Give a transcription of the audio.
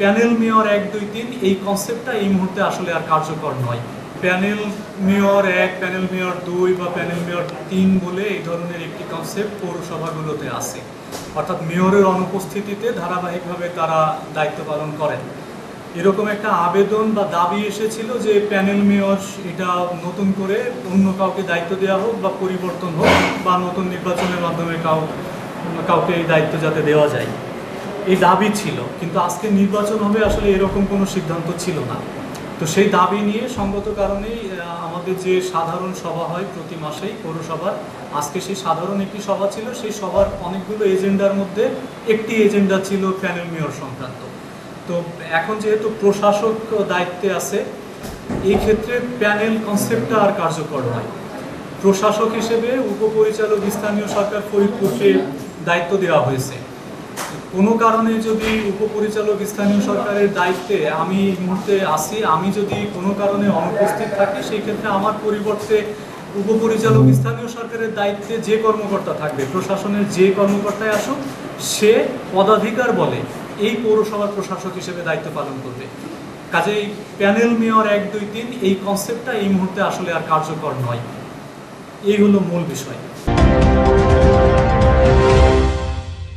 Panel mayor এক, দুই, তিন, এই কনসেপ্টটা এই মুহূর্তে আসলে আর কার্যকর নয়। প্যানেল মেয়র এক, প্যানেল মেয়র দুই বা প্যানেল মেয়র তিন বলে এই ধরনের একটি কনসেপ্ট পৌরসভাগুলোতে আছে। অর্থাৎ মেয়রের অনুপস্থিতিতে ধারাবাহিকভাবে তারা দায়িত্ব পালন করেন। এরকম একটা আবেদন বা দাবি এসেছিল যে প্যানেল মেয়র এটা নতুন করে অন্য কাউকে দায়িত্ব দেওয়া হোক বা পরিবর্তন হোক বা নতুন নির্বাচনের মাধ্যমে কাউ কাউকে এই দায়িত্ব যাতে দেওয়া যায়। এই দাবি ছিল, কিন্তু আজকে নির্বাচন হবে আসলে এরকম কোনো সিদ্ধান্ত ছিল না। তো সেই দাবি নিয়ে সঙ্গত কারণেই আমাদের যে সাধারণ সভা হয় প্রতি মাসেই পৌরসভার, আজকে সেই সাধারণ একটি সভা ছিল, সেই সভার অনেকগুলো এজেন্ডার মধ্যে একটি এজেন্ডা ছিল প্যানেল মেয়র সংক্রান্ত। তো এখন যেহেতু প্রশাসক দায়িত্বে আছে, এই ক্ষেত্রে প্যানেল কনসেপ্টটা আর কার্যকর নয়। প্রশাসক হিসেবে উপপরিচালক স্থানীয় সরকার ফরিদপুরকে দায়িত্ব দেওয়া হয়েছে। কোনো কারণে যদি উপপরিচালক স্থানীয় সরকারের দায়িত্বে আমি এই মুহূর্তে আসি, আমি যদি কোনো কারণে অনুপস্থিত থাকি, সেই ক্ষেত্রে আমার পরিবর্তে উপপরিচালক স্থানীয় সরকারের দায়িত্বে যে কর্মকর্তা থাকবে, প্রশাসনের যে কর্মকর্তায় আসুক, সে পদাধিকার বলে এই পৌরসভার প্রশাসক হিসেবে দায়িত্ব পালন করবে। কাজেই প্যানেল মেয়র এক, দুই, তিন, এই কনসেপ্টটা এই মুহূর্তে আসলে আর কার্যকর নয়। এই হলো মূল বিষয়।